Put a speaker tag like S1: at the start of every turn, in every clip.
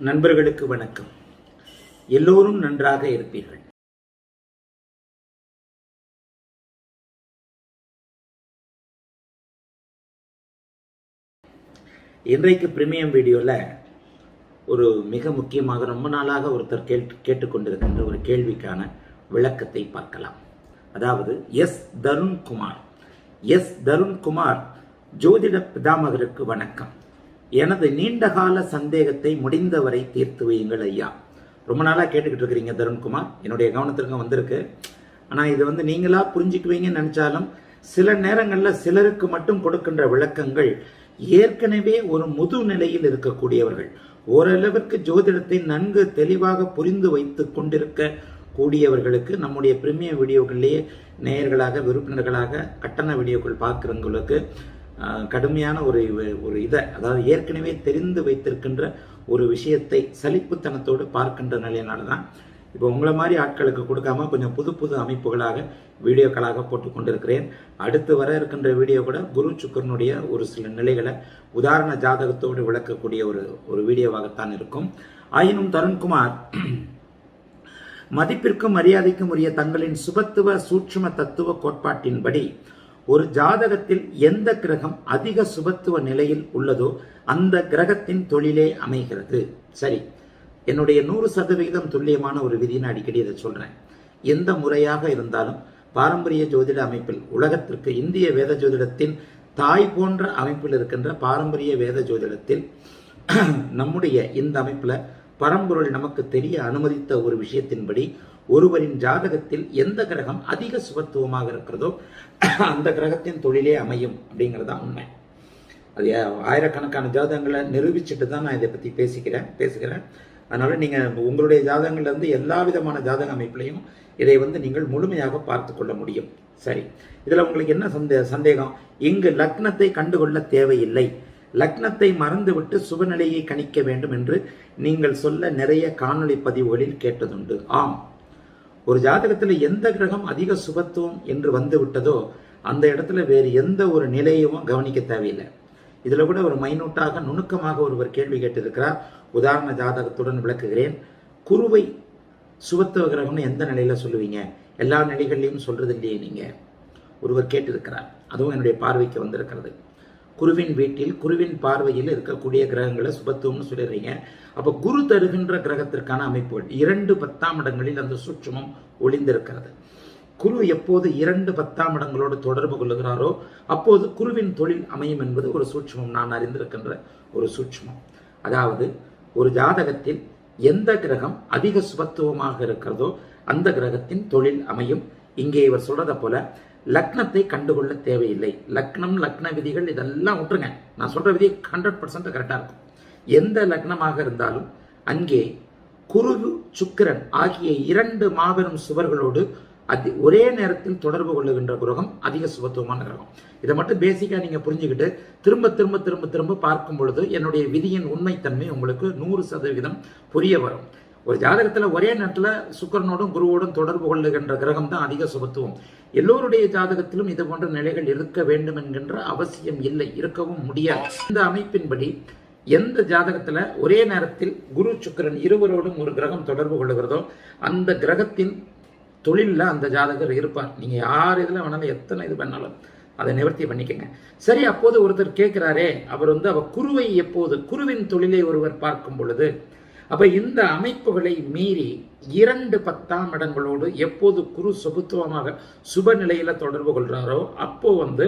S1: நண்பர்களுக்கு வணக்கம். எல்லோரும் நன்றாக இருப்பீர்கள். இன்றைக்கு பிரீமியம் வீடியோவில் ஒரு மிக முக்கியமாக ரொம்ப நாளாக ஒருத்தர் கேட்டு கேட்டுக்கொண்டிருக்கின்ற ஒரு கேள்விக்கான விளக்கத்தை பார்க்கலாம். அதாவது எஸ் தருண்குமார். எஸ் தருண்குமார் ஜோதிட பிதாமகருக்கு வணக்கம். எனது நீண்டகால சந்தேகத்தை முடிந்தவரை தீர்த்து வையுங்கள் ஐயா. ரொம்ப நாளாக கேட்டுக்கிட்டு இருக்கிறீங்க தருண்குமார். என்னுடைய கவனத்திற்கு வந்திருக்கு. ஆனால் இது வந்து நீங்களா புரிஞ்சுக்குவீங்கன்னு நினச்சாலும் சில நேரங்களில் சிலருக்கு மட்டும் கொடுக்கின்ற விளக்கங்கள் ஏற்கனவே ஒரு முதுநிலையில் இருக்கக்கூடியவர்கள். ஓரளவிற்கு ஜோதிடத்தை நன்கு தெளிவாக புரிந்து வைத்து கொண்டிருக்க கூடியவர்களுக்கு நம்முடைய பிரிமியம் வீடியோக்கள்லேயே நேயர்களாக விருப்பினர்களாக கட்டண வீடியோக்கள் பார்க்குறவங்களுக்கு கடுமையான ஒரு ஒரு இதை அதாவது ஏற்கனவே தெரிந்து வைத்திருக்கின்ற ஒரு விஷயத்தை சலிப்புத்தனத்தோடு பார்க்கின்ற நிலையினால தான் இப்போ உங்களை மாதிரி ஆட்களுக்கு கொடுக்காம கொஞ்சம் புது புது அமைப்புகளாக வீடியோக்களாக போட்டு கொண்டிருக்கிறேன். அடுத்து வர இருக்கின்ற வீடியோ கூட குரு சுக்கரனுடைய ஒரு சில நிலைகளை உதாரண ஜாதகத்தோடு விளக்கக்கூடிய ஒரு ஒரு வீடியோவாகத்தான் இருக்கும். ஆயினும் தருண்குமார் மதிப்பிற்கும் மரியாதைக்கும் உரிய தங்களின் சுபத்துவ சூட்சும தத்துவ கோட்பாட்டின்படி ஒரு ஜாதகத்தில் எந்த கிரகம் அதிக சுபத்துவ நிலையில் உள்ளதோ அந்த கிரகத்தின் தொழிலே அமைகிறது. சரி. என்னுடைய நூறு சதவிகிதம் துல்லியமான ஒரு விதின்னு அடிக்கடி இதை சொல்கிறேன் எந்த முறையாக இருந்தாலும் பாரம்பரிய ஜோதிட அமைப்பில் உலகத்திற்கு இந்திய வேத ஜோதிடத்தின் தாய் போன்ற அமைப்பில் இருக்கின்ற பாரம்பரிய வேத ஜோதிடத்தில் நம்முடைய இந்த அமைப்பில் பரம்பொருள் நமக்கு தெரிய அனுமதித்த ஒரு விஷயத்தின்படி ஒருவரின் ஜாதகத்தில் எந்த கிரகம் அதிக சுபத்துவமாக இருக்கிறதோ அந்த கிரகத்தின் தொழிலே அமையும் அப்படிங்கிறது தான் உண்மை. அது ஆயிரக்கணக்கான ஜாதகங்களை நிரூபிச்சுட்டு தான் நான் இதை பற்றி பேசிக்கிறேன் பேசுகிறேன். அதனால் நீங்கள் உங்களுடைய ஜாதகங்கள்லேருந்து எல்லா விதமான ஜாதக அமைப்புலையும் இதை வந்து நீங்கள் முழுமையாக பார்த்து கொள்ள முடியும். சரி. இதில் உங்களுக்கு என்ன சந்தே சந்தேகம்? இங்கு லக்னத்தை கண்டுகொள்ள தேவையில்லை. லக்னத்தை மறந்துவிட்டு சுபநிலையை கணிக்க வேண்டும் என்று நீங்கள் சொல்ல நிறைய காணொளி பதிவுகளில் கேட்டதுண்டு. ஆம். ஒரு ஜாதகத்தில் எந்த கிரகம் அதிக சுபத்துவம் என்று வந்து விட்டதோ அந்த இடத்துல வேறு எந்த ஒரு நிலையும் கவனிக்க தேவையில்லை. இதில் கூட ஒரு மைனூட்டாக நுணுக்கமாக ஒருவர் கேள்வி கேட்டிருக்கிறார். உதாரண ஜாதகத்துடன் விளக்குகிறேன். குருவை சுபத்துவ கிரகம்னு எந்த நிலையில் சொல்லுவீங்க? எல்லா நிலைகள்லையும் சொல்கிறது இல்லையே நீங்கள் ஒருவர் கேட்டிருக்கிறார். அதுவும் என்னுடைய பார்வைக்கு வந்திருக்கிறது. குருவின் வீட்டில் குருவின் பார்வையில் இருக்கக்கூடிய கிரகங்களை சுபத்துவம்னு சொல்லிடுறீங்க. அப்போ குரு தருகின்ற கிரகத்திற்கான அமைப்புகள் இரண்டு பத்தாம் இடங்களில் அந்த சூட்சமம் ஒளிந்திருக்கிறது. குரு எப்போது இரண்டு பத்தாம் இடங்களோடு தொடர்பு கொள்ளுகிறாரோ அப்போது குருவின் தொழில் அமையும் என்பது ஒரு சூட்சமம். நான் அறிந்திருக்கின்ற ஒரு சூட்சமம். அதாவது ஒரு ஜாதகத்தில் எந்த கிரகம் அதிக சுபத்துவமாக இருக்கிறதோ அந்த கிரகத்தின் தொழில் அமையும். இங்கே இவர் சொல்றதை போல லக்னத்தை கண்டுகொள்ள தேவையில்லை. லக்னம் லக்ன விதிகள் இதெல்லாம் விட்டுருங்க. நான் சொல்ற விதி ஹண்ட்ரட் பர்சன்ட் கரெக்டாக இருக்கும். எந்த லக்னமாக இருந்தாலும் அங்கே குரு சுக்கிரன் ஆகிய இரண்டு மாபெரும் சுவர்களோடு அதி ஒரே நேரத்தில் தொடர்பு கொள்ளுகின்ற கிரகம் அதிக சுபத்துவமான கிரகம். இதை மட்டும் பேசிக்காக நீங்கள் புரிஞ்சுக்கிட்டு திரும்ப திரும்ப திரும்ப திரும்ப பார்க்கும் பொழுது என்னுடைய விதியின் உண்மைத்தன்மை உங்களுக்கு நூறு சதவீதம் புரிய வரும். ஒரு ஜாதகத்தில் ஒரே நேரத்தில் சுக்கரனோடும் குருவோடும் தொடர்பு கொள்ளுகின்ற கிரகம் தான் அதிக சுபத்துவம். எல்லோருடைய ஜாதகத்திலும் இது போன்ற நிலைகள் இருக்க வேண்டும் என்கின்ற அவசியம் இல்லை இருக்கவும் முடியாது. இந்த அமைப்பின்படி எந்த ஜாதகத்தில் ஒரே நேரத்தில் குரு சுக்கரன் இருவரோடும் ஒரு கிரகம் தொடர்பு கொள்ளுகிறதோ அந்த கிரகத்தின் தொழிலில் அந்த ஜாதகர் இருப்பார். நீங்கள் யார் இதில் வேணாலும் எத்தனை இது பண்ணாலும் அதை நிவர்த்தி பண்ணிக்கங்க. சரி அப்போது ஒருத்தர் கேட்குறாரே அவர் வந்து அவர் குருவை எப்போது குருவின் தொழிலை ஒருவர் பார்க்கும் பொழுது அப்போ இந்த அமைப்புகளை மீறி இரண்டு பத்தாம் இடங்களோடு எப்போது குரு சுபத்துவமாக சுப நிலையில் தொடர்பு கொள்கிறாரோ அப்போ வந்து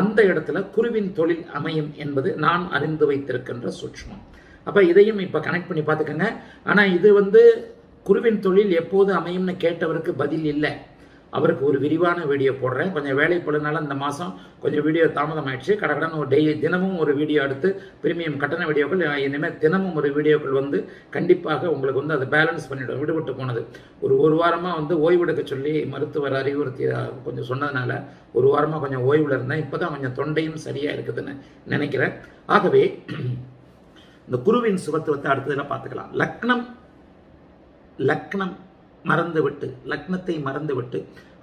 S1: அந்த இடத்துல குருவின் தொழில் அமையும் என்பது நான் அறிந்து வைத்திருக்கின்ற சூட்சமம். அப்போ இதையும் இப்போ கனெக்ட் பண்ணி பார்த்துக்கோங்க. ஆனால் இது வந்து குருவின் தொழில் எப்போது அமையும்னு கேட்டவருக்கு பதில் இல்லை. அவருக்கு ஒரு விரிவான வீடியோ போடுறேன். கொஞ்சம் வேலை போடுறதுனால இந்த மாதம் கொஞ்சம் வீடியோ தாமதம் ஆயிடுச்சு கடகடன் ஒரு டெய்லி தினமும் ஒரு வீடியோ எடுத்து பிரீமியம் கட்டண வீடியோக்கள் இனிமேல் தினமும் ஒரு வீடியோக்கள் வந்து கண்டிப்பாக உங்களுக்கு வந்து அதை பேலன்ஸ் பண்ணிவிடும் விடுபட்டு போனது. ஒரு ஒரு வாரமாக வந்து ஓய்வெடுக்க சொல்லி மருத்துவர் அறிவுறுத்தி கொஞ்சம் சொன்னதுனால ஒரு வாரமாக கொஞ்சம் ஓய்வில் இருந்தேன். இப்போ தான் கொஞ்சம் தொண்டையும் சரியாக இருக்குதுன்னு நினைக்கிறேன். ஆகவே இந்த குருவின் சுபத்துவத்தை அடுத்ததில் பார்த்துக்கலாம். லக்னம் லக்னம் மறந்துவிட்டு லக்னத்தை மறந்துவிட்டு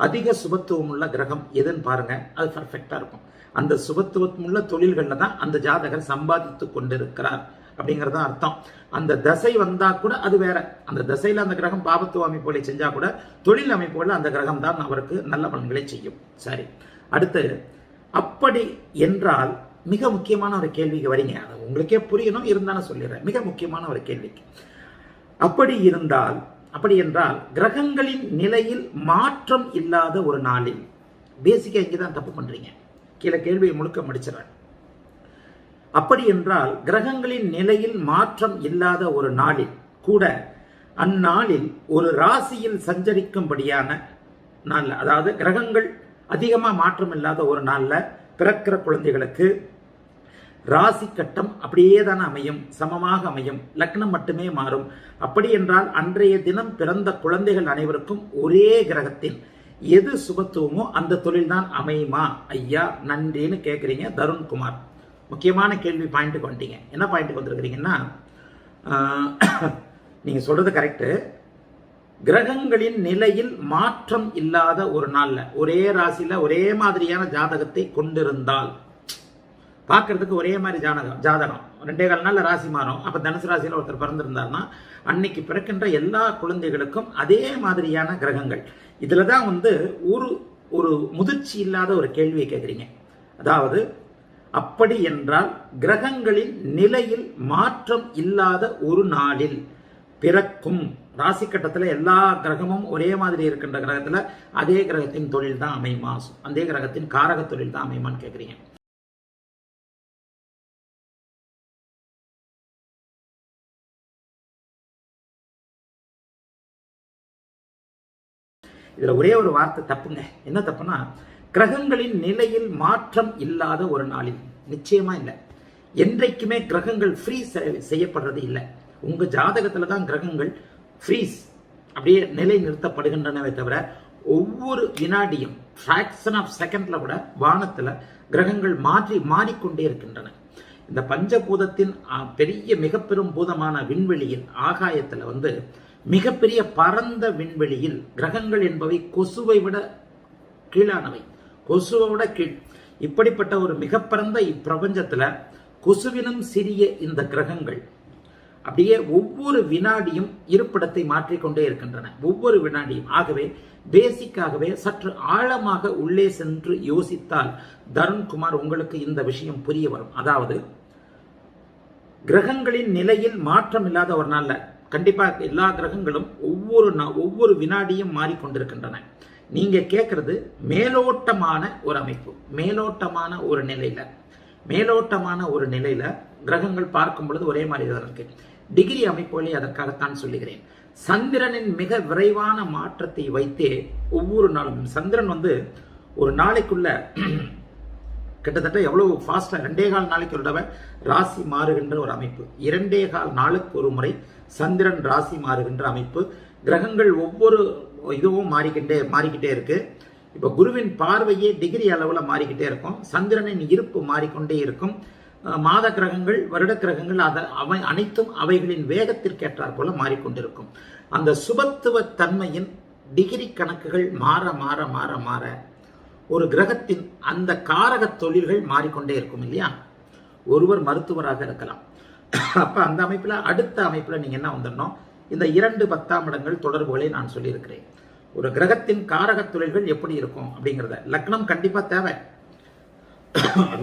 S1: அதிக சுபத்துவம் உள்ள கிரகம் எதுன்னு பாருங்க அது பர்ஃபெக்டாக இருக்கும். அந்த சுபத்துவம் உள்ள தொழில்களில் தான் அந்த ஜாதகர் சம்பாதித்து கொண்டிருக்கிறார் அப்படிங்கிறது தான் அர்த்தம். அந்த தசை வந்தா கூட அது வேற. அந்த தசையில அந்த கிரகம் பாபத்துவ அமைப்புகளை செஞ்சா கூட தொழில் அமைப்புகள் அந்த கிரகம் தான் அவருக்கு நல்ல பலன்களை செய்யும். சரி அடுத்து அப்படி என்றால் மிக முக்கியமான ஒரு கேள்விக்கு வரீங்க. அது உங்களுக்கே புரியணும் இருந்தாலும் சொல்லிடுறேன். மிக முக்கியமான ஒரு கேள்விக்கு. அப்படி இருந்தால் அப்படி என்றால் கிரகங்களின் நிலையில் மாற்றம் இல்லாத ஒரு நாளில் பேசிக்காக இங்கே தான் தப்பு பண்றீங்க. கீழே கேள்வியை முழுக்க முடிச்சிடறேன் அப்படி என்றால் கிரகங்களின் நிலையில் மாற்றம் இல்லாத ஒரு நாளில் கூட அந்நாளில் ஒரு ராசியில் சஞ்சரிக்கும்படியான நாள்ல அதாவது கிரகங்கள் அதிகமா மாற்றம் இல்லாத ஒரு நாளில் பிறக்கிற குழந்தைகளுக்கு ராசி கட்டம் அப்படியே தான் அமையும் சமமாக அமையும் லக்னம் மட்டுமே மாறும். அப்படி என்றால் அன்றைய தினம் பிறந்த குழந்தைகள் அனைவருக்கும் ஒரே கிரகத்தின் எது சுபத்துவமோ அந்த தொழில்தான் அமையுமா? ஐயா நன்றின்னு கேட்குறீங்க தருண்குமார். முக்கியமான கேள்வி பாயிண்ட்டுக்கு வந்துட்டீங்க. என்ன பாயிண்ட்டுக்கு வந்துருக்கிறீங்கன்னா நீங்கள் சொல்கிறது கரெக்டு கிரகங்களின் நிலையில் மாற்றம் இல்லாத ஒரு நாளில் ஒரே ராசியில் ஒரே மாதிரியான ஜாதகத்தை கொண்டிருந்தால் பார்க்கறதுக்கு ஒரே மாதிரி ஜாதகம் ஜாதகம். ரெண்டே கால் நாளில் ராசி மாறும். அப்போ தனுசு ராசியில் ஒருத்தர் பிறந்திருந்தாருன்னா அன்னைக்கு பிறக்கின்ற எல்லா குழந்தைகளுக்கும் அதே மாதிரியான கிரகங்கள். இதில் தான் வந்து ஒரு ஒரு முதிர்ச்சி இல்லாத ஒரு கேள்வியை கேட்குறீங்க அதாவது அப்படி என்றால் கிரகங்களின் நிலையில் மாற்றம் இல்லாத ஒரு நாளில் பிறக்கும். ராசி கட்டத்தில் எல்லா கிரகமும் ஒரே மாதிரி இருக்கின்ற கிரகத்தில் அதே கிரகத்தின் தொழில் தான் அமையுமா? அதே கிரகத்தின் காரக தொழில் தான் அமையுமான்னு கேட்குறீங்க இதில் ஒரே ஒரு வார்த்தை தப்புங்க. என்ன தப்புனா கிரகங்களின் நிலையில் மாற்றம் இல்லாத ஒரு நாளில். நிச்சயமா இல்லை. என்றைக்குமே கிரகங்கள் ஃப்ரீஸ் செய்யப்படுறது இல்லை. உங்க ஜாதகத்துல தான் கிரகங்கள் ஃப்ரீஸ் அப்படியே நிலை நிறுத்தப்படுகின்றனவே தவிர ஒவ்வொரு வினாடியும் ஃபிராக்ஷன் ஆஃப் செகண்ட்ல கூட வானத்துல கிரகங்கள் மாற்றி மாறிக்கொண்டே இருக்கின்றன. இந்த பஞ்சபூதத்தின் பெரிய மிக பெரும் பூதமான விண்வெளியில் ஆகாயத்துல வந்து மிகப்பெரிய பரந்த விண்வெளியில் கிரகங்கள் என்பவை கொசுவை விட கீழானவை. கொசுவை விட கீழ். இப்படிப்பட்ட ஒரு மிக பரந்த கொசுவினும் சிறிய இந்த கிரகங்கள். அப்படியே ஒவ்வொரு வினாடியும் இருப்பிடத்தை மாற்றிக்கொண்டே இருக்கின்றன. ஒவ்வொரு வினாடியும். ஆகவே பேசிக்காகவே சற்று ஆழமாக உள்ளே சென்று யோசித்தால் தருண்குமார் உங்களுக்கு இந்த விஷயம் புரிய வரும். அதாவது கிரகங்களின் நிலையில் மாற்றம் இல்லாத ஒரு நாளில் கண்டிப்பாக எல்லா கிரகங்களும் ஒவ்வொரு ஒவ்வொரு வினாடியும் மாறிக்கொண்டிருக்கின்றன. நீங்க கேட்கறது மேலோட்டமான ஒரு அமைப்பு மேலோட்டமான ஒரு நிலையில. மேலோட்டமான ஒரு நிலையில கிரகங்கள் பார்க்கும் பொழுது ஒரே மாதிரி தான் இருக்கு. டிகிரி அமைப்புகளை அதற்காகத்தான் சொல்லுகிறேன். சந்திரனின் மிக விரைவான மாற்றத்தை வைத்தே ஒவ்வொரு நாளும் சந்திரன் வந்து ஒரு நாளைக்குள்ள கிட்டத்தட்ட எவ்வளவு ஃபாஸ்டா ரெண்டே கால் நாளைக்கு ஒரு தடவை ராசி மாறுகின்ற ஒரு அமைப்பு. இரண்டே கால் நாளுக்கு ஒரு முறை சந்திரன் ராசி மாறுகின்ற அமைப்பு. கிரகங்கள் ஒவ்வொரு இதுவும் மாறிக்கிட்டே மாறிக்கிட்டே இருக்கு. இப்போ குருவின் பார்வையே டிகிரி அளவில் மாறிக்கிட்டே இருக்கும். சந்திரனின் இருப்பு மாறிக்கொண்டே இருக்கும். மாத கிரகங்கள் வருட கிரகங்கள் அதை அவை அனைத்தும் அவைகளின் வேகத்திற்கேற்றாற் போல மாறிக்கொண்டிருக்கும். அந்த சுபத்துவ தன்மையின் டிகிரி கணக்குகள் மாற மாற மாற மாற ஒரு கிரகத்தின் அந்த காரக தொழில்கள் மாறிக்கொண்டே இருக்கும் இல்லையா? ஒருவர் மருத்துவராக இருக்கலாம். அப்போ அந்த அமைப்பில் அடுத்த அமைப்பில் நீங்கள் என்ன வந்துடணும்? இந்த இரண்டு பத்தாம் இடங்கள் தொடர்புகளை நான் சொல்லியிருக்கிறேன். ஒரு கிரகத்தின் காரக தொழில்கள் எப்படி இருக்கும் அப்படிங்கிறத. லக்னம் கண்டிப்பாக தேவை.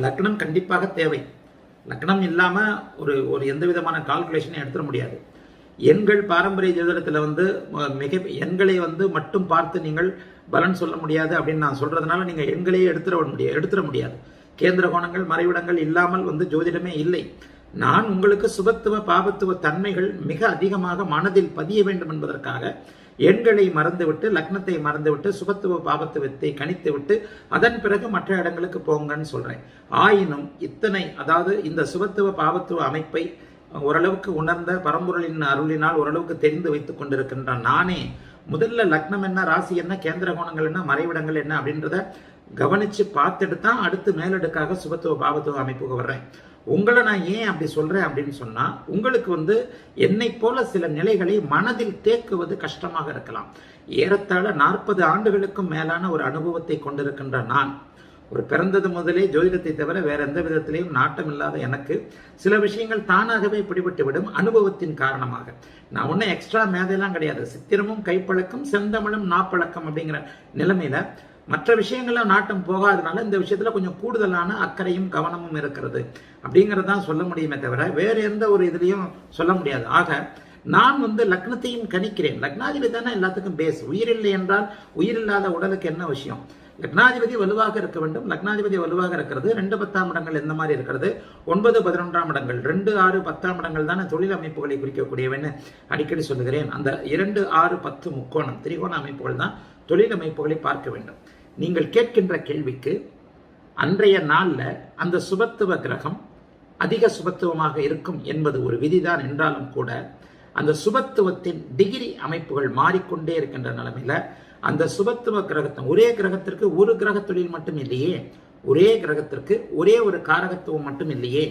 S1: லக்னம் கண்டிப்பாக தேவை. லக்னம் இல்லாமல் ஒரு ஒரு எந்த விதமான கால்குலேஷனையும் எடுத்துட முடியாது. எண்கள் பாரம்பரிய ஜோதிடத்தில் வந்து மிக எண்களை வந்து மட்டும் பார்த்து நீங்கள் பலன் சொல்ல முடியாது அப்படின்னு நான் சொல்கிறதுனால நீங்கள் எண்களையே எடுத்துட முடியாது எடுத்துட முடியாது. கேந்திர கோணங்கள் மறைவிடங்கள் இல்லாமல் வந்து ஜோதிடமே இல்லை. நான் உங்களுக்கு சுபத்துவ பாபத்துவ தன்மைகள் மிக அதிகமாக மனதில் பதிய வேண்டும் என்பதற்காக எண்களை மறந்துவிட்டு லக்னத்தை மறந்துவிட்டு சுபத்துவ பாபத்துவத்தை கணித்து விட்டு அதன் பிறகு மற்ற இடங்களுக்கு போங்கன்னு சொல்றேன். ஆயினும் இத்தனை அதாவது இந்த சுபத்துவ பாபத்துவ அமைப்பை ஓரளவுக்கு உணர்ந்த பரம்பொருளின் அருளினால் ஓரளவுக்கு தெரிந்து வைத்துக் கொண்டிருக்கின்ற நானே முதல்ல லக்னம் என்ன ராசி என்ன கேந்திர கோணங்கள் என்ன மறைவிடங்கள் என்ன அப்படின்றத கவனிச்சு பார்த்துட்டு தான் அடுத்து மேலடுக்காக சுபத்துவ பாபத்துவ அமைப்புக்கு வர்றேன். உங்களை நான் ஏன் அப்படி சொல்கிறேன் அப்படின்னு சொன்னால் உங்களுக்கு வந்து என்னை போல சில நிலைகளை மனதில் தேக்குவது கஷ்டமாக இருக்கலாம். ஏறத்தாழ நாற்பது ஆண்டுகளுக்கும் மேலான ஒரு அனுபவத்தை கொண்டிருக்கின்ற நான் ஒரு பிறந்தது முதலே ஜோதிடத்தை தவிர வேற எந்த விதத்திலையும் நாட்டம் இல்லாத எனக்கு சில விஷயங்கள் தானாகவே பிடிபட்டுவிடும் அனுபவத்தின் காரணமாக. நான் ஒன்றும் எக்ஸ்ட்ரா மேதையெல்லாம் கிடையாது. சித்திரமும் கைப்பழக்கம் செந்தமிழும் நாப்பழக்கம் அப்படிங்கிற நிலைமையில மற்ற விஷயங்கள்ல நாட்டம் போகாதனால இந்த விஷயத்துல கொஞ்சம் கூடுதலான அக்கறையும் கவனமும் இருக்கிறது. அப்படிங்கறது தான் சொல்ல முடியுமே தவிர வேற எந்த ஒரு இதுலையும் சொல்ல முடியாது. ஆக நான் வந்து லக்னத்தையும் கணிக்கிறேன். லக்னாதிபதி தானே எல்லாத்துக்கும் பேஸ் உயிரில்லை என்றால் உயிரில்லாத உடலுக்கு என்ன விஷயம்? லக்னாதிபதி வலுவாக இருக்க வேண்டும். லக்னாதிபதி வலுவாக இருக்கிறது. ரெண்டு பத்தாம் இடங்கள் எந்த மாதிரி இருக்கிறது? ஒன்பது பதினொன்றாம் இடங்கள். ரெண்டு ஆறு பத்தாம் இடங்கள் தானே தொழில் அமைப்புகளை குறிக்கக்கூடியவன்னு அடிக்கடி சொல்லுகிறேன். அந்த இரண்டு ஆறு பத்து முக்கோணம் திரிகோண அமைப்புகள் தான் தொழில் அமைப்புகளை பார்க்க வேண்டும். நீங்கள் கேட்கின்ற கேள்விக்கு அன்றைய நாளில் அந்த சுபத்துவ கிரகம் அதிக சுபத்துவமாக இருக்கும் என்பது ஒரு விதிதான் என்றாலும் கூட அந்த சுபத்துவத்தின் டிகிரி அமைப்புகள் மாறிக்கொண்டே இருக்கின்ற நிலைமையில அந்த சுபத்துவ கிரகத்தின் ஒரே கிரகத்திற்கு ஒரு கிரக தொழில் மட்டும் இல்லையே ஒரே கிரகத்திற்கு ஒரே ஒரு காரகத்துவம் மட்டும் இல்லையே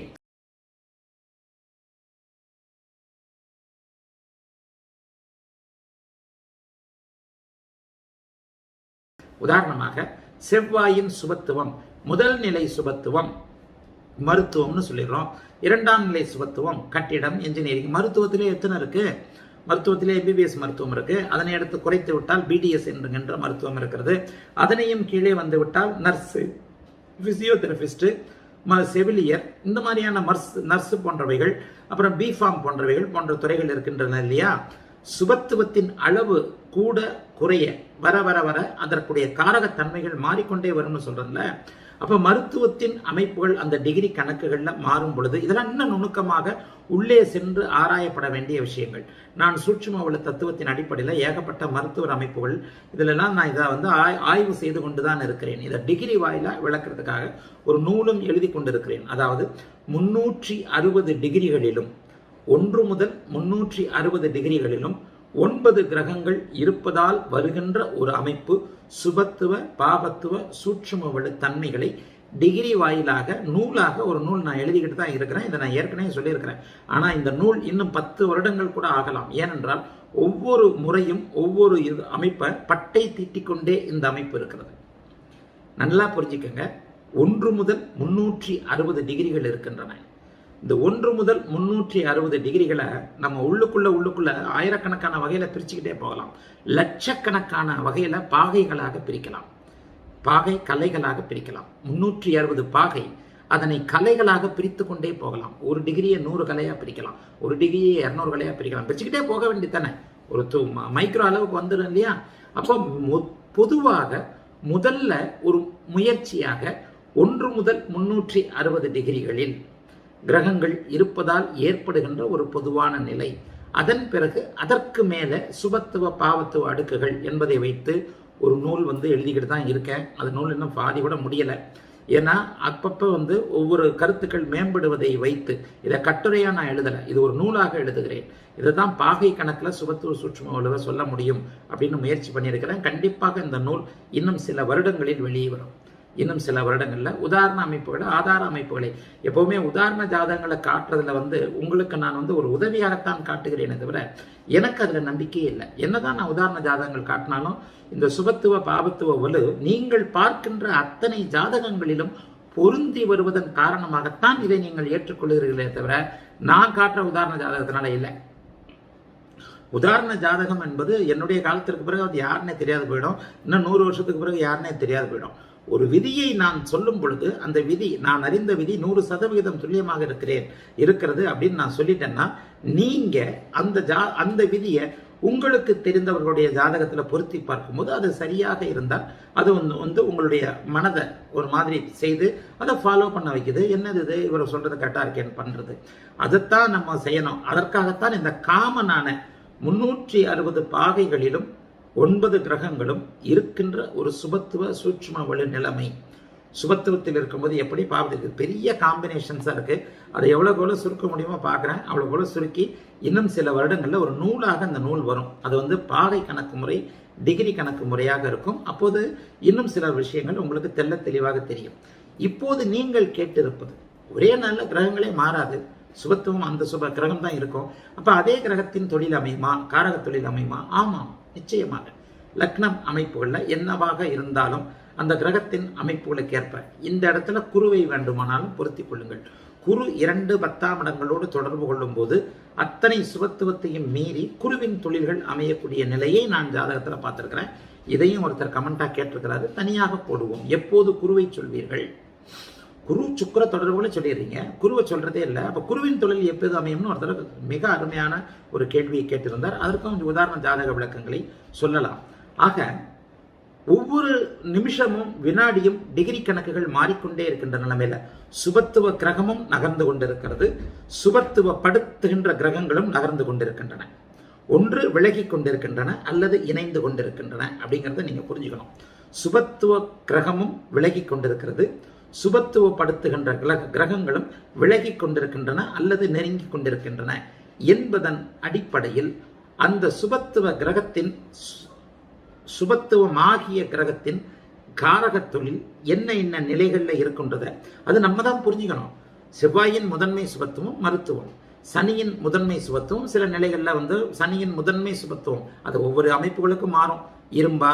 S1: உதாரணமாக செவ்வாயின் சுபத்துவம் முதல் நிலை சுபத்துவம் மருத்துவம்னு சொல்லிடுறோம். இரண்டாம் நிலை சுபத்துவம் கட்டிடம் இன்ஜினியரிங் மருத்துவத்திலே எத்தனை இருக்கு? மருத்துவத்திலே எம்பிபிஎஸ் மருத்துவம் இருக்கு. அதனை எடுத்து குறைத்து விட்டால் பிடிஎஸ் என்கின்ற மருத்துவம் இருக்கிறது. அதனையும் கீழே வந்து விட்டால் நர்ஸு ம செவிலியர் இந்த மாதிரியான மர்ஸ் நர்ஸு போன்றவைகள் அப்புறம் பிஃபார்ம் போன்றவைகள் போன்ற துறைகள் இருக்கின்றன இல்லையா? சுபத்துவத்தின் அளவு கூட குறைய வர வர வர அதற்குடைய காரகத்தன்மைகள் மாறிக்கொண்டே வரும்னு சொல்றதுல அப்ப மருத்துவத்தின் அமைப்புகள் அந்த டிகிரி கணக்குகள்ல மாறும் பொழுது இதெல்லாம் இன்னும் நுணுக்கமாக உள்ளே சென்று ஆராயப்பட வேண்டிய விஷயங்கள். நான் சூட்சும உள்ள தத்துவத்தின் அடிப்படையில் ஏகப்பட்ட மருத்துவர் அமைப்புகள் இதிலெல்லாம் நான் இதை வந்து ஆய்வு செய்து கொண்டு தான் இருக்கிறேன். இதை டிகிரி வாயிலாக விளக்குறதுக்காக ஒரு நூலும் எழுதி கொண்டிருக்கிறேன். அதாவது முன்னூற்றி அறுபது டிகிரிகளிலும் ஒன்று முதல் முன்னூற்றி அறுபது டிகிரிகளிலும் ஒன்பது கிரகங்கள் இருப்பதால் வருகின்ற ஒரு அமைப்பு சுபத்துவ பாபத்துவ சூட்சும தன்மைகளை டிகிரி வாயிலாக நூலாக ஒரு நூல் நான் எழுதிக்கிட்டு தான் இருக்கிறேன். இதை நான் ஏற்கனவே சொல்லியிருக்கிறேன். ஆனால் இந்த நூல் இன்னும் பத்து வருடங்கள் கூட ஆகலாம். ஏனென்றால் ஒவ்வொரு முறையும் ஒவ்வொரு இது அமைப்பை பட்டை தீட்டிக்கொண்டே இந்த அமைப்பு இருக்கிறது. நல்லா புரிஞ்சுக்கங்க. ஒன்று முதல் முன்னூற்றி அறுபது டிகிரிகள் இருக்கின்றன. இந்த ஒன்று முதல் முன்னூற்றி அறுபது டிகிரிகளை நம்ம உள்ளுக்குள்ள உள்ளுக்குள்ள ஆயிரக்கணக்கான வகையில பிரிச்சுக்கிட்டே போகலாம். லட்சக்கணக்கான வகையில பாகைகளாக பிரிக்கலாம். பாகை கலைகளாக பிரிக்கலாம். முன்னூற்றி அறுபது பாகை அதனை கலைகளாக பிரித்து கொண்டே போகலாம். ஒரு டிகிரியை நூறு கலையாக பிரிக்கலாம். ஒரு டிகிரியை இரநூறு கலையாக பிரிக்கலாம். பிரிச்சுக்கிட்டே போக வேண்டியதானே ஒரு மைக்ரோ அளவுக்கு வந்துடும் இல்லையா? அப்போ பொதுவாக முதல்ல ஒரு முயற்சியாக ஒன்று முதல் முன்னூற்றி அறுபது டிகிரிகளில் கிரகங்கள் இருப்பதால் ஏற்படுகின்ற ஒரு பொதுவான நிலை. அதன் பிறகு அதற்கு மேலே சுபத்துவ பாவத்துவ அடுக்குகள் என்பதை வைத்து ஒரு நூல் வந்து எழுதிக்கிட்டு தான் இருக்கேன். அது நூல் இன்னும் பாதி கூட முடியலை. ஏன்னா அப்பப்போ வந்து ஒவ்வொரு கருத்துக்கள் மேம்படுவதை வைத்து இதை கட்டுரையாக நான் எழுதலை. இது ஒரு நூலாக எழுதுகிறேன். இதை தான் பாகை கணக்கில் சுபத்துவ சூட்சும சொல்ல முடியும் அப்படின்னு முயற்சி பண்ணியிருக்கிறேன். கண்டிப்பாக இந்த நூல் இன்னும் சில வருடங்களில் வெளியே வரும். இன்னும் சில வருடங்களில் உதாரண அமைப்புகளை ஆதார அமைப்புகளை. எப்போவுமே உதாரண ஜாதகங்களை காட்டுறதுல வந்து உங்களுக்கு நான் வந்து ஒரு உதவியாகத்தான் காட்டுகிறேனே தவிர எனக்கு அதில் நம்பிக்கையே இல்லை. என்னதான் நான் உதாரண ஜாதகங்கள் காட்டினாலும் இந்த சுபத்துவ பாபத்துவ வலு நீங்கள் பார்க்கின்ற அத்தனை ஜாதகங்களிலும் பொருந்தி வருவதன் காரணமாகத்தான் இதை நீங்கள் ஏற்றுக்கொள்கிறீர்களே தவிர நான் காட்டுற உதாரண ஜாதகத்தினால இல்லை. உதாரண ஜாதகம் என்பது என்னுடைய காலத்திற்கு பிறகு அது யாருன்னே தெரியாது போயிடும். இன்னும் நூறு வருஷத்துக்கு பிறகு யாருன்னே தெரியாது போயிடும். ஒரு விதியை நான் சொல்லும் பொழுது அந்த விதி நான் அறிந்த விதி நூறு சதவிகிதம் துல்லியமாக இருக்கிறேன் இருக்கிறது அப்படின்னு நான் சொல்லிட்டேன்னா நீங்க அந்த ஜா அந்த விதியை உங்களுக்கு தெரிந்தவர்களுடைய ஜாதகத்தில் பொருத்தி பார்க்கும்போது அது சரியாக இருந்தால் அது வந்து வந்து உங்களுடைய மனதை ஒரு மாதிரி செய்து அதை ஃபாலோ பண்ண வைக்குது. என்னது இது? இவர் சொல்றது கரெக்டாக இருக்கேன்னு பண்றது. அதைத்தான் நம்ம செய்யணும். அதற்காகத்தான் இந்த காமனான முன்னூற்றி அறுபது பாகைகளிலும் ஒன்பது கிரகங்களும் இருக்கின்ற ஒரு சுபத்துவ சூட்சும வலு நிலைமை. சுபத்துவத்தில் இருக்கும்போது எப்படி? பாவத்துக்கு பெரிய காம்பினேஷன்ஸாக இருக்குது அதை எவ்வளோக்கு எவ்வளோ சுருக்க முடியுமோ பார்க்குறேன். அவ்வளோ எவ்வளோ சுருக்கி இன்னும் சில வருடங்களில் ஒரு நூலாக அந்த நூல் வரும். அது வந்து பாகை கணக்கு முறை டிகிரி கணக்கு முறையாக இருக்கும். அப்போது இன்னும் சில விஷயங்கள் உங்களுக்கு தெல்ல தெளிவாக தெரியும். இப்போது நீங்கள் கேட்டிருப்பது ஒரே நல்ல கிரகங்களே மாறாது. சுபத்துவம் அந்த சுப கிரகம் தான் இருக்கும். அப்போ அதே கிரகத்தின் தொழில் அமையுமா? காரக தொழில் அமையுமா? ஆமாம். நிச்சயமாக. லக்னம் அமைப்புகளில் என்னவாக இருந்தாலும் அந்த கிரகத்தின் அமைப்புகளுக்கு ஏற்ப இந்த இடத்துல குருவை வேண்டுமானாலும் பொருத்தி கொள்ளுங்கள். குரு இரண்டு பத்தாம் இடங்களோடு தொடர்பு கொள்ளும் போது அத்தனை சுபத்துவத்தையும் மீறி குருவின் தொழில்கள் அமையக்கூடிய நிலையை நான் ஜாதகத்தில் பார்த்துருக்கிறேன். இதையும் ஒருத்தர் கமெண்டாக கேட்டிருக்கிறாரு. தனியாக போடுவோம். எப்போது குருவை சொல்வீர்கள்? குரு சுக்கர தொடர்புன்னு சொல்லிடுறீங்க. குருவை சொல்றதே இல்லை. அப்போ குருவின் தொழில் எப்போது அமையும்னு ஒருத்தர் மிக அருமையான ஒரு கேள்வியை கேட்டிருந்தார். அதற்கும் கொஞ்சம் உதாரண ஜாதக விளக்கங்களை சொல்லலாம். ஆக ஒவ்வொரு நிமிஷமும் வினாடியும் டிகிரி கணக்குகள் மாறிக்கொண்டே இருக்கின்ற நிலைமையில சுபத்துவ கிரகமும் நகர்ந்து கொண்டிருக்கிறது. சுபத்துவப்படுத்துகின்ற கிரகங்களும் நகர்ந்து கொண்டிருக்கின்றன. ஒன்று விலகி கொண்டிருக்கின்றன அல்லது இணைந்து கொண்டிருக்கின்றன அப்படிங்கிறத நீங்க புரிஞ்சுக்கணும். சுபத்துவ கிரகமும் விலகி கொண்டிருக்கிறது. சுபத்துவப்படுத்துகின்ற கிரக கிரகங்களும் விலகி கொண்டிருக்கின்றன அல்லது நெருங்கி கொண்டிருக்கின்றன என்பதன் அடிப்படையில் அந்த சுபத்துவ கிரகத்தின் சுபத்துவமாகிய கிரகத்தின் காரக தொழில் என்ன என்ன நிலைகளில் இருக்கின்றத? அது நம்ம தான் புரிஞ்சுக்கணும். செவ்வாயின் முதன்மை சுபத்துவம் மருத்துவம். சனியின் முதன்மை சுபத்துவம் சில நிலைகளில் வந்து சனியின் முதன்மை சுபத்துவம். அது ஒவ்வொரு அமைப்புகளுக்கும் மாறும். இரும்பா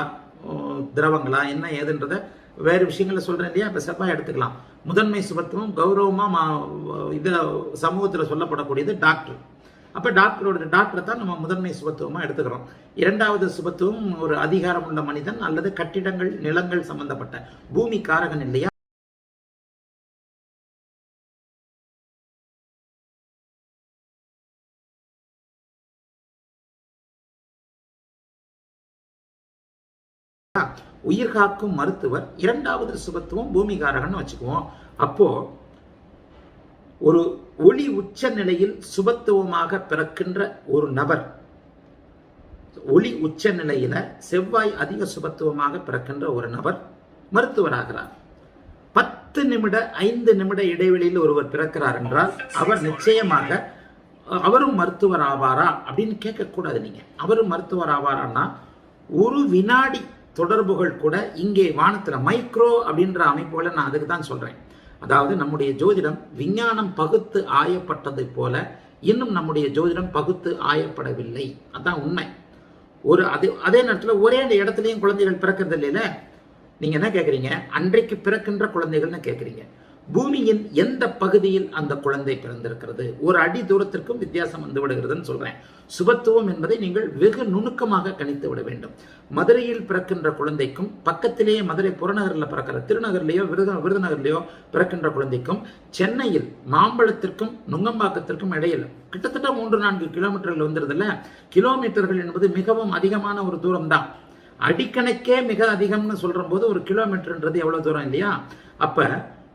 S1: திரவங்களா என்ன ஏதுன்றதை வேறு விஷயங்களை சொல்கிறேன் இல்லையா? இப்போ செவ்வாய் எடுத்துக்கலாம். முதன்மை சுபத்துவம் கௌரவமாக மா இதில் சமூகத்தில் சொல்லப்படக்கூடியது டாக்டர் அப்போ டாக்டரோட டாக்டரை தான் நம்ம முதன்மை சுபத்துவமாக எடுத்துக்கிறோம். இரண்டாவது சுபத்துவம் ஒரு அதிகாரம் உள்ள மனிதன் அல்லது கட்டிடங்கள் நிலங்கள் சம்பந்தப்பட்ட பூமி காரகன் இல்லையா? உயிர் காக்கும் மருத்துவர் இரண்டாவது சுபத்துவம் பூமிகாரகன் வச்சுக்குவோம். அப்போ ஒரு ஒளி உச்ச நிலையில் சுபத்துவமாக பிறக்கின்ற ஒரு நபர் ஒளி உச்ச நிலையில செவ்வாய் அதிக சுபத்துவமாக பிறக்கின்ற ஒரு நபர் மருத்துவராகிறார். பத்து நிமிட ஐந்து நிமிட இடைவெளியில் ஒருவர் பிறக்கிறார் என்றால் அவர் நிச்சயமாக அவரும் மருத்துவர் ஆவாரா அப்படின்னு கேட்கக்கூடாது நீங்க. அவரும் மருத்துவர் ஆவாரான்னா ஒரு வினாடி தொடர்புகள் கூட இங்கே வானத்தில் மைக்ரோ அப்படின்ற அமைப்புகளை நான் அதுக்கு தான் சொல்கிறேன் அதாவது நம்முடைய ஜோதிடம் விஞ்ஞானம் பகுத்து ஆயப்பட்டதை போல இன்னும் நம்முடைய ஜோதிடம் பகுத்து ஆயப்படவில்லை. அதான் உண்மை. ஒரு அதே அதே நேரத்தில் ஒரே அந்த இடத்துலையும் குழந்தைகள் பிறக்கிறது இல்லைல்ல? நீங்கள் என்ன கேட்குறீங்க அன்றைக்கு பிறக்கின்ற குழந்தைகள்னு கேட்குறீங்க பூமியின் எந்த பகுதியில் அந்த குழந்தை பிறந்திருக்கிறது? ஒரு அடி தூரத்திற்கும் வித்தியாசம் வந்து விடுகிறதுன்னு சொல்றேன். சுபத்துவம் என்பதை நீங்கள் வெகு நுணுக்கமாக கணித்து விட வேண்டும். மதுரையில் பிறக்கின்ற குழந்தைக்கும் பக்கத்திலேயே மதுரை புறநகரில் பிறக்கிற திருநகர்லேயோ விருது விருதுநகர்லேயோ பிறக்கின்ற குழந்தைக்கும் சென்னையில் மாம்பழத்திற்கும் நுங்கம்பாக்கத்திற்கும் இடையில் கிட்டத்தட்ட மூன்று நான்கு கிலோமீட்டர்கள் வந்துருதுல்ல? கிலோமீட்டர்கள் என்பது மிகவும் அதிகமான ஒரு தூரம் தான் அடிக்கணக்கே மிக அதிகம்னு சொல்கிற போது ஒரு கிலோமீட்டர்ன்றது எவ்வளவு தூரம் இல்லையா? அப்போ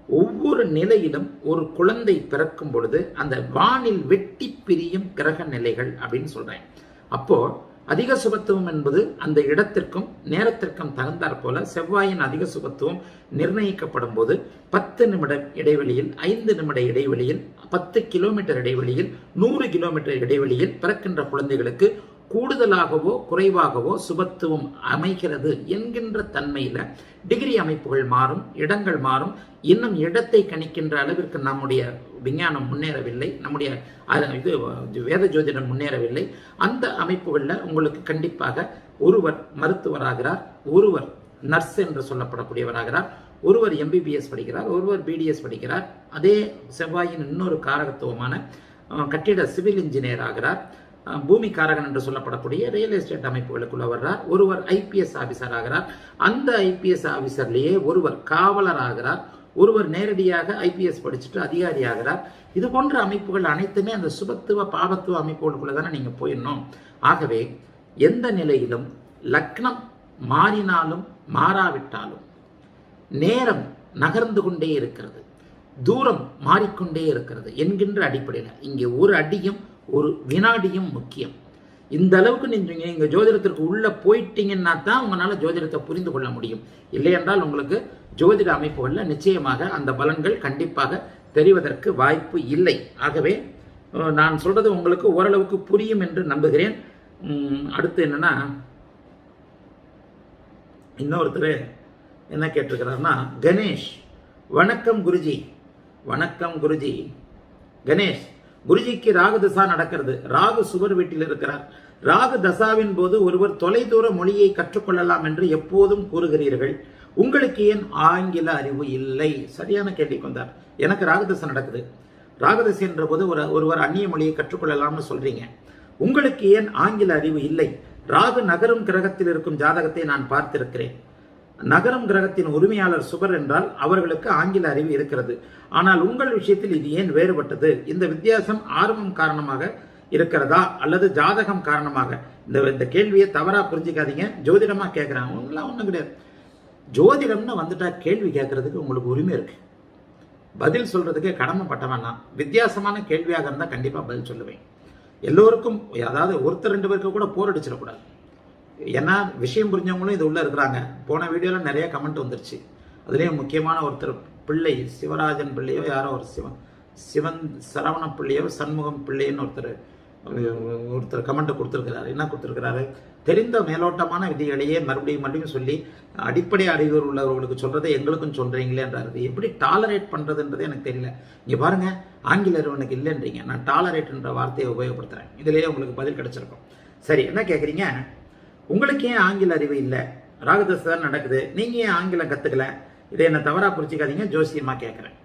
S1: ஒவ்வொரு நிலையிலும் ஒரு குழந்தை பிறக்கும் பொழுது அந்த வானில் வெட்டி பிரியும் கிரக நிலைகள் அப்படின்னு சொல்றேன் அப்போ அதிக சுபத்துவம் என்பது அந்த இடத்திற்கும் நேரத்திற்கும் தகுந்தாற் போல செவ்வாயின் அதிக சுபத்துவம் நிர்ணயிக்கப்படும் போது பத்து நிமிட இடைவெளியில் ஐந்து நிமிட இடைவெளியில் பத்து கிலோமீட்டர் இடைவெளியில் நூறு கிலோமீட்டர் இடைவெளியில் பிறக்கின்ற குழந்தைகளுக்கு கூடுதலாகவோ குறைவாகவோ சுபத்துவம் அமைகிறது என்கின்ற தன்மையில டிகிரி அமைப்புகள் மாறும் இடங்கள் மாறும். இன்னும் இடத்தை கணிக்கின்ற அளவிற்கு நம்முடைய விஞ்ஞானம் முன்னேறவில்லை. நம்முடைய இது வேத ஜோதிடம் முன்னேறவில்லை. அந்த அமைப்புகளில் உங்களுக்கு கண்டிப்பாக ஒருவர் மருத்துவராகிறார் ஒருவர் நர்ஸ் என்று சொல்லப்படக்கூடியவராகிறார் ஒருவர் எம்பிபிஎஸ் படிக்கிறார் ஒருவர் பிடிஎஸ் படிக்கிறார். அதே செவ்வாயின் இன்னொரு காரகத்துவமான கட்டிட சிவில் இன்ஜினியர் ஆகிறார். பூமி காரகன் என்று சொல்லப்படக்கூடிய ரியல் எஸ்டேட் அமைப்புகளுக்குள்ள வர்றார். ஒருவர் ஐபிஎஸ் ஆபிசர் ஆகிறார். அந்த ஐபிஎஸ் ஆபிசர்லேயே ஒருவர் காவலர் ஆகிறார். ஒருவர் நேரடியாக ஐபிஎஸ் படிச்சுட்டு அதிகாரி ஆகிறார். இது போன்ற அமைப்புகள் அனைத்துமே அந்த சுபத்துவ பாபத்துவ அமைப்புகளுக்குள்ள தானே நீங்கள் போயிடணும். ஆகவே எந்த நிலையிலும் லக்னம் மாறினாலும் மாறாவிட்டாலும் நேரம் நகர்ந்து கொண்டே இருக்கிறது. தூரம் மாறிக்கொண்டே இருக்கிறது என்கின்ற அடிப்படையில் இங்கே ஒரு அடியும் ஒரு வினாடியும் முக்கியம். இந்த அளவுக்கு நீங்க நீங்க ஜோதிடத்திற்கு உள்ள போயிட்டீங்கன்னா தான் உங்களால ஜோதிடத்தை புரிந்து கொள்ள முடியும். இல்லை என்றால் உங்களுக்கு ஜோதிட அமைப்புகளில் நிச்சயமாக அந்த பலன்கள் கண்டிப்பாக தெரிவதற்கு வாய்ப்பு இல்லை. ஆகவே நான் சொல்றது உங்களுக்கு ஓரளவுக்கு புரியும் என்று நம்புகிறேன். அடுத்து என்னன்னா இன்னொருத்தர் என்ன கேட்டிருக்கிறாருன்னா கணேஷ் வணக்கம் குருஜி. வணக்கம் குருஜி. கணேஷ் குருஜிக்கு ராகு தசா நடக்கிறது. ராகு சுவர் வீட்டில் இருக்கிறார். ராகு தசாவின் போது ஒருவர் தொலைதூர மொழியை கற்றுக்கொள்ளலாம் என்று எப்போதும் கூறுகிறீர்கள். உங்களுக்கு ஏன் ஆங்கில அறிவு இல்லை? சரியான கேள்விக்கு வந்தார் எனக்கு ராகுதசை நடக்குது. ராகுதசை என்ற போது ஒரு ஒருவர் அந்நிய மொழியை கற்றுக்கொள்ளலாம்னு சொல்றீங்க. உங்களுக்கு ஏன் ஆங்கில அறிவு இல்லை? ராகு நகரும் கிரகத்தில் இருக்கும் ஜாதகத்தை நான் பார்த்திருக்கிறேன். நகரம் கிரகத்தின் உரிமையாளர் சுபர் என்றால் அவர்களுக்கு ஆங்கில அறிவு இருக்கிறது. ஆனால் உங்கள் விஷயத்தில் இது ஏன் வேறுபட்டது? இந்த வித்தியாசம் ஆர்வம் காரணமாக இருக்கிறதா? அல்லது ஜாதகம் காரணமாக? இந்த இந்த கேள்வியை தவறா புரிஞ்சுக்காதீங்க. ஜோதிடமா கேட்குறாங்க ஒன்றும் ஒன்றும் கிடையாது. ஜோதிடம்னு வந்துட்டா கேள்வி கேட்கறதுக்கு உங்களுக்கு உரிமை இருக்கு. பதில் சொல்றதுக்கு கடமைப்பட்டவன் நான். வித்தியாசமான கேள்வியாக இருந்தால் கண்டிப்பாக பதில் சொல்லுவேன். எல்லோருக்கும் அதாவது ஒருத்தர் ரெண்டு பேருக்கு கூட போர் அடிச்சிடக்கூடாது. ஏன்னா விஷயம் புரிஞ்சவங்களும் இது உள்ள இருக்கிறாங்க. போன வீடியோவில் நிறைய கமெண்ட் வந்துருச்சு. அதுலேயும் முக்கியமான ஒருத்தர் பிள்ளை சிவராஜன் பிள்ளையோ யாரோ ஒரு சிவன் சிவன் சரவண பிள்ளையோ சண்முகம் பிள்ளைன்னு ஒருத்தர் ஒருத்தர் கமெண்ட் கொடுத்துருக்கிறாரு. என்ன கொடுத்துருக்கிறாரு? தெரிந்த மேலோட்டமான விதிகளையே மறுபடியும் மறுபடியும் சொல்லி அடிப்படை அறிவு உள்ளவர்களுக்கு சொல்றதை எங்களுக்கும் சொல்றீங்களேன்றாரு எப்படி டாலரேட் பண்ணுறதுன்றது எனக்கு தெரியல. இங்க பாருங்க ஆங்கில அறிவு எனக்கு இல்லைன்றீங்க. நான் டாலரேட்ன்ற வார்த்தையை உபயோகப்படுத்துறேன். இதுலயே உங்களுக்கு பதில் கிடைச்சிருக்கும். சரி என்ன கேட்குறீங்க உங்களுக்கு ஏன் ஆங்கில அறிவு இல்லை. ராகதசை தான் நடக்குது. நீங்க ஏன் ஆங்கிலம் கத்துக்கல? இதை என்ன தவறா புரிச்சுக்காதீங்க ஜோசியமா கேட்குறேன்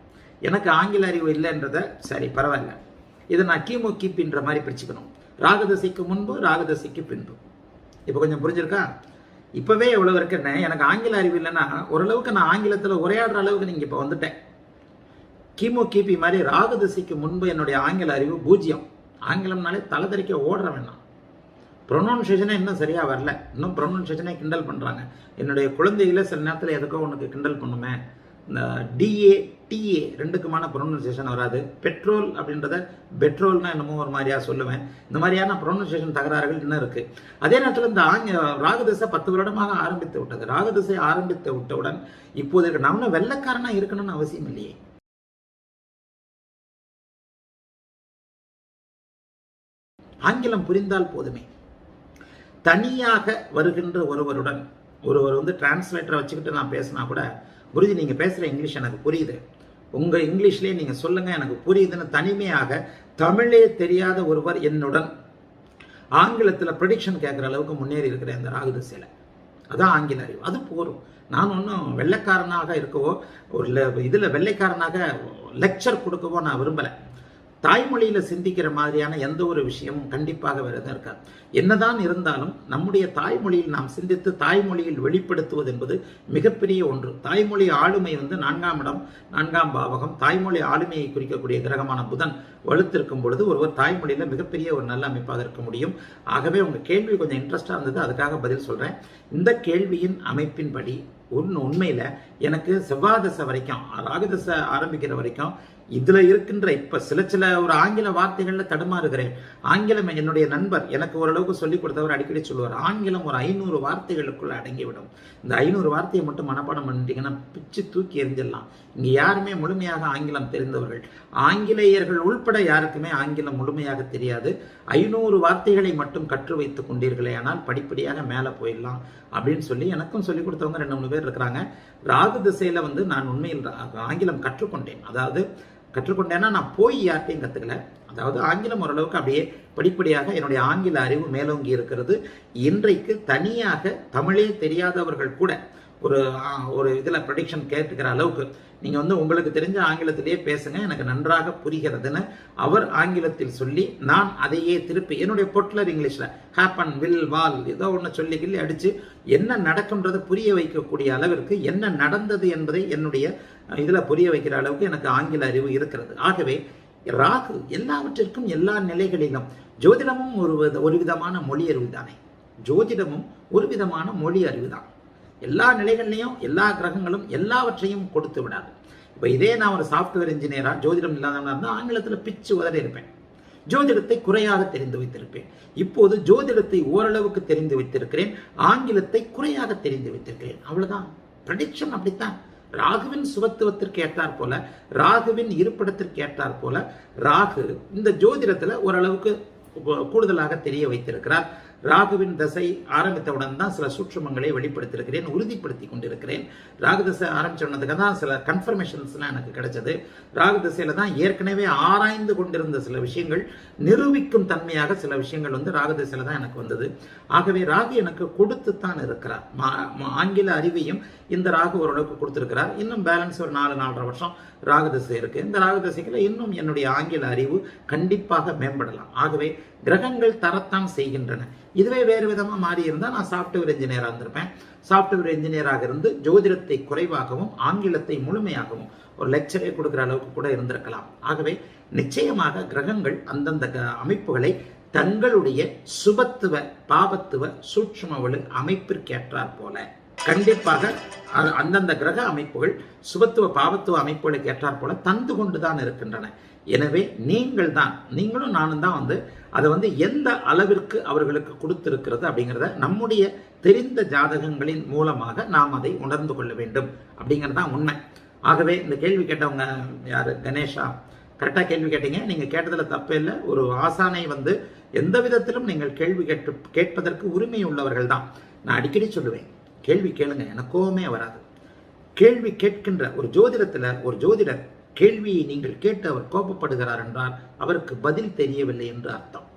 S1: எனக்கு ஆங்கில அறிவு இல்லைன்றத சரி பரவாயில்ல. இதை நான் கிமு கிப்பின்ற மாதிரி பிரிச்சுக்கணும். ராகதசைக்கு முன்பு ராகதசைக்கு பின்பு. இப்போ கொஞ்சம் புரிஞ்சிருக்கா? இப்போவே எவ்வளவு இருக்குன்னு எனக்கு ஆங்கில அறிவு இல்லைன்னா ஓரளவுக்கு நான் ஆங்கிலத்தில் உரையாடுற அளவுக்கு நீங்கள் இப்போ வந்துட்டேன். கிமு கிபி மாதிரி ராகதசைக்கு முன்பு என்னுடைய ஆங்கில அறிவு பூஜ்ஜியம். ஆங்கிலம்னாலே தலைதறிக்க ஓடுற வேணாம். ப்ரொனவுன்சேஷனே இன்னும் சரியாக வரல. இன்னும் ப்ரொனவுன்சேஷனே கிண்டல் பண்ணுறாங்க என்னுடைய குழந்தைகளை சில நேரத்தில் எதுக்கோ உனக்கு கிண்டல் பண்ணுமே. இந்த டிஏ டிஏ ரெண்டுக்குமான ப்ரொனன்சியேஷன் வராது. பெட்ரோல் அப்படின்றத பெட்ரோல்னா என்னமோ ஒரு மாதிரியாக சொல்லுவேன். இந்த மாதிரியான ப்ரொனன்சியேஷன் தகராறுகள் இன்னும் இருக்குது அதே நேரத்தில் இந்த ஆங்க ராகதிசை பத்து வருடமாக ஆரம்பித்து விட்டது. ராகதிசை ஆரம்பித்து விட்டவுடன் இப்போது இருக்க நம்ம வெள்ளக்காரனாக இருக்கணும்னு அவசியம் இல்லையே. ஆங்கிலம் புரிந்தால் போதுமே. தனியாக வருகின்ற ஒருவருடன் ஒருவர் வந்து டிரான்ஸ்லேட்டரை வச்சுக்கிட்டு நான் பேசினா கூட குருஜி நீங்கள் பேசுகிற இங்கிலீஷ் எனக்கு புரியுது. உங்கள் இங்கிலீஷ்லேயே நீங்கள் சொல்லுங்கள் எனக்கு புரியுதுன்னு தனிமையாக தமிழே தெரியாத ஒருவர் என்னுடன் ஆங்கிலத்தில் ப்ரொடிக்ஷன் கேட்குற அளவுக்கு முன்னேறி இருக்கிற இந்த ராகுதிசையில் அதான் ஆங்கில அறிவு. அது போகும் நான் ஒன்றும் வெள்ளைக்காரனாக இருக்கவோ ஒரு இதில் வெள்ளைக்காரனாக லெக்சர் கொடுக்கவோ நான் விரும்பலை. தாய்மொழியில் சிந்திக்கிற மாதிரியான எந்த ஒரு விஷயமும் கண்டிப்பாக வேறு இருக்காது. என்னதான் இருந்தாலும் நம்முடைய தாய்மொழியில் நாம் சிந்தித்து தாய்மொழியில் வெளிப்படுத்துவது என்பது மிகப்பெரிய ஒன்று. தாய்மொழி ஆளுமை வந்து நான்காம் இடம் நான்காம் பாவகம். தாய்மொழி ஆளுமையை குறிக்கக்கூடிய கிரகமான புதன் வலுத்திருக்கும் பொழுது ஒருவர் தாய்மொழியில் மிகப்பெரிய ஒரு நல்ல அமைப்பாக இருக்க முடியும். ஆகவே உங்கள் கேள்வி கொஞ்சம் இன்ட்ரெஸ்டாக இருந்தது அதுக்காக பதில் சொல்கிறேன் இந்த கேள்வியின் அமைப்பின்படி ஒன்று உண்மையில் எனக்கு செவ்வாதசை வரைக்கும் ராகதசை ஆரம்பிக்கிற வரைக்கும் இதுல இருக்கின்ற இப்ப சில சில ஒரு ஆங்கில வார்த்தைகள்ல தடுமாறுகிறேன். ஆங்கிலம் என்னுடைய நண்பர் எனக்கு ஓரளவுக்கு சொல்லிக் கொடுத்தவர் அடிக்கடி சொல்லுவார் ஆங்கிலம் ஒரு ஐநூறு வார்த்தைகளுக்குள்ள அடங்கிவிடும். இந்த ஐநூறு வார்த்தையை மட்டும் மனப்பாடம் பண்ணிட்டீங்கன்னா பிச்சு தூக்கி எரிஞ்சிடலாம் இங்க யாருமே முழுமையாக ஆங்கிலம் தெரிந்தவர்கள். ஆங்கிலேயர்கள் உள்பட யாருக்குமே ஆங்கிலம் முழுமையாக தெரியாது. ஐநூறு வார்த்தைகளை மட்டும் கற்று வைத்துக் கொண்டீர்களே ஆனால் படிப்படியாக மேலே போயிடலாம். அப்படின்னு சொல்லி எனக்கும் சொல்லிக் கொடுத்தவங்க ரெண்டு மூணு பேர் இருக்கிறாங்க. ராகு திசையில வந்து நான் உண்மையில் ஆங்கிலம் கற்றுக்கொண்டேன். அதாவது கற்றுக்கொண்டேன்னா நான் போய் யார்கிட்டையும் கற்றுக்கல அதாவது ஆங்கிலம் ஓரளவுக்கு அப்படியே படிப்படியாக என்னுடைய ஆங்கில அறிவு மேலோங்கி இருக்கிறது. இன்றைக்கு தனியாக தமிழே தெரியாதவர்கள் கூட ஒரு ஒரு இதில் ப்ரொடிக்ஷன் கேட்டுக்கிற அளவுக்கு நீங்கள் வந்து உங்களுக்கு தெரிஞ்ச ஆங்கிலத்திலேயே பேசுங்க எனக்கு நன்றாக புரிகிறதுன்னு அவர் ஆங்கிலத்தில் சொல்லி நான் அதையே திருப்பி என்னுடைய பொட்லர் இங்கிலீஷில் ஹேப்பன் வில் வால் ஏதோ ஒன்று சொல்லி கிள்ளி அடித்து என்ன நடக்கும்ன்றதை புரிய வைக்கக்கூடிய அளவிற்கு என்ன நடந்தது என்பதை என்னுடைய இதில் புரிய வைக்கிற அளவுக்கு எனக்கு ஆங்கில அறிவு இருக்கிறது. ஆகவே ராகு எல்லாவற்றிற்கும் எல்லா நிலைகளிலும் ஜோதிடமும் ஒரு ஒரு விதமான மொழி அறிவு தானே ஜோதிடமும் ஒரு விதமான மொழி அறிவு தான் எல்லா நிலைகள்லையும் எல்லா கிரகங்களும் எல்லாவற்றையும் கொடுத்து விடாது. இப்போ இதே நான் ஒரு சாஃப்ட்வேர் இன்ஜினியராக ஜோதிடம் இல்லாதவனாக இருந்தால் ஆங்கிலத்தில் பிச்சு உதறி இருப்பேன். ஜோதிடத்தை குறையாக தெரிந்து வைத்திருப்பேன். இப்போது ஜோதிடத்தை ஓரளவுக்கு தெரிந்து வைத்திருக்கிறேன். ஆங்கிலத்தை குறையாக தெரிந்து வைத்திருக்கிறேன். அவ்வளோதான் ப்ரடிக்ஷன் அப்படித்தான். ராகுவின் சுபத்துவத்திற்கு ஏற்றார் போல ராகுவின் இருப்பிடத்திற்கு ஏற்றார் போல ராகு இந்த ஜோதிடத்துல ஓரளவுக்கு கூடுதலாக தெரிய வைத்திருக்கிறார். ராகுவின் தசை ஆரம்பித்தவுடன் தான் சில சூட்சமங்களை வெளிப்படுத்தியிருக்கிறேன் உறுதிப்படுத்தி கொண்டிருக்கிறேன். ராகு தசை ஆரம்பிச்ச தான் சில கன்ஃபர்மேஷன்ஸ்லாம் எனக்கு கிடைச்சது. ராகு தசையில் தான் ஏற்கனவே ஆராய்ந்து கொண்டிருந்த சில விஷயங்கள் நிரூபிக்கும் தன்மையாக சில விஷயங்கள் வந்து ராகு தசையில் தான் எனக்கு வந்தது. ஆகவே ராகு எனக்கு கொடுத்து தான் இருக்கிறார். மா- மா- ஆங்கில அறிவையும் இந்த ராகு ஓரளவுக்கு கொடுத்துருக்கிறார். இன்னும் பேலன்ஸ் ஒரு நாலு நாலரை வருஷம் ராகதசை இருக்குது இருக்கு. இந்த ராகதசைகளை இன்னும் என்னுடைய ஆங்கில அறிவு கண்டிப்பாக மேம்படலாம். ஆகவே கிரகங்கள் தரத்தான் செய்கின்றன. இதுவே வேறு விதமாக மாறி இருந்தால் நான் சாஃப்ட்வேர் இன்ஜினியராக இருந்திருப்பேன். சாஃப்ட்வேர் இன்ஜினியராக இருந்து ஜோதிடத்தை குறைவாகவும் ஆங்கிலத்தை முழுமையாகவும் ஒரு லெக்சரே கொடுக்குற அளவுக்கு கூட இருந்திருக்கலாம். ஆகவே நிச்சயமாக கிரகங்கள் அந்தந்த க- அமைப்புகளை தங்களுடைய சுபத்துவ பாபத்துவ சூட்சுமவளு அமைப்பிற்கேற்றாற் போல கண்டிப்பாக அ- அந்தந்த கிரக அமைப்புகள் சுபத்துவ பாவத்துவ அமைப்புகளுக்கு ஏற்றாற் போல தந்து கொண்டுதான் இருக்கின்றன. எனவே நீங்கள் தான் நீங்களும் நானும் தான் வந்து அதை வந்து எந்த அளவிற்கு அவர்களுக்கு கொடுத்திருக்கிறது அப்படிங்கிறத நம்முடைய தெரிந்த ஜாதகங்களின் மூலமாக நாம் அதை உணர்ந்து கொள்ள வேண்டும் அப்படிங்கிறது தான் உண்மை. ஆகவே இந்த கேள்வி கேட்டவங்க யார்? கணேஷா. கரெக்டாக கேள்வி கேட்டீங்க. நீங்கள் கேட்டதில் தப்பே இல்லை. ஒரு ஆசானை வந்து எந்த விதத்திலும் நீங்கள் கேள்வி கேட்டு கேட்பதற்கு உரிமை உள்ளவர்கள் தான். நான் அடிக்கடி சொல்லுவேன் கேள்வி கேளுங்க எனக்கோமே வராது. கேள்வி கேட்கின்ற ஒரு ஜோதிடத்தில் ஒரு ஜோதிடர் கேள்வியை நீங்கள் கேட்டு அவர் கோபப்படுகிறார் என்றால் அவருக்கு பதில் தெரியவில்லை என்று அர்த்தம்.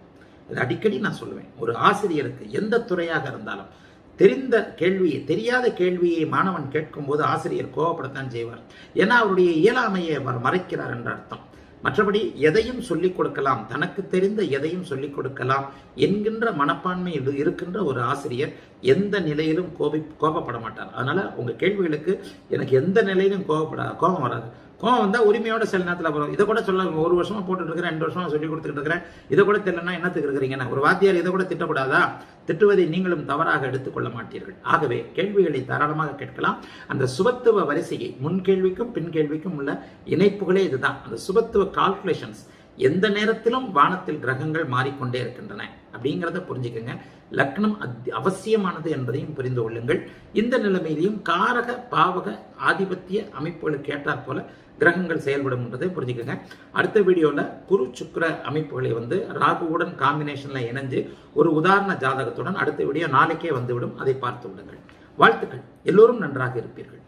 S1: இது அடிக்கடி நான் சொல்லுவேன். ஒரு ஆசிரியருக்கு எந்த துறையாக இருந்தாலும் தெரிந்த கேள்வியை தெரியாத கேள்வியை மாணவன் கேட்கும்போது ஆசிரியர் கோபப்படத்தான் செய்வார். ஏன்னா அவருடைய இயலாமையை அவர் மறைக்கிறார் என்ற அர்த்தம். மற்றபடி எதையும் சொல்லிக் கொடுக்கலாம். தனக்கு தெரிந்த எதையும் சொல்லிக் கொடுக்கலாம் என்கின்ற மனப்பான்மை இரு- இருக்கின்ற ஒரு ஆசிரியர் எந்த நிலையிலும் கோபி கோபப்பட மாட்டார். அதனால உங்க கேள்விகளுக்கு எனக்கு எந்த நிலையிலும் கோபப்பட கோபம் வராது. கோவம் வந்தால் உரிமையோட சில நேரத்தில் வரும். இதை கூட சொல்ல ஒரு வருஷமா போட்டுட்டு இருக்கிறேன் ரெண்டு வருஷமா சொல்லி கொடுத்துட்டு இருக்கிறேன். இதை கூட தெரியலன்னா என்னத்துக்கு இருக்கிறீங்கன்னா ஒரு வாத்தியார் இதை கூட திட்டக்கூடாதா திட்டுவதை நீங்களும் தவறாக எடுத்துக்கொள்ள மாட்டீர்கள். ஆகவே கேள்விகளை தாராளமாக கேட்கலாம். அந்த சுபத்துவ வரிசையை முன் கேள்விக்கும் பின் கேள்விக்கும் உள்ள இணைப்புகளே இதுதான். அந்த சுபத்துவ கால்குலேஷன்ஸ் எந்த நேரத்திலும் வானத்தில் கிரகங்கள் மாறிக்கொண்டே இருக்கின்றன அப்படிங்கிறத புரிஞ்சுக்கங்க. லக்னம் அத்தி- அவசியமானது என்பதையும் புரிந்து கொள்ளுங்கள். இந்த நிலைமையிலையும் காரக பாவக ஆதிபத்திய அமைப்புகளுக்கு ஏற்றாற் போல கிரகங்கள் செயல்படும் என்றதை புரிஞ்சுக்கோங்க. அடுத்த வீடியோவில் குரு சுக்கர அமைப்புகளை வந்து ராகுவுடன் காம்பினேஷனில் இணைஞ்சு ஒரு உதாரண ஜாதகத்துடன் அடுத்த வீடியோ நாளைக்கே வந்துவிடும் அதை பார்த்து விடுங்கள் வாழ்த்துக்கள். எல்லோரும் நன்றாக இருப்பீர்கள்.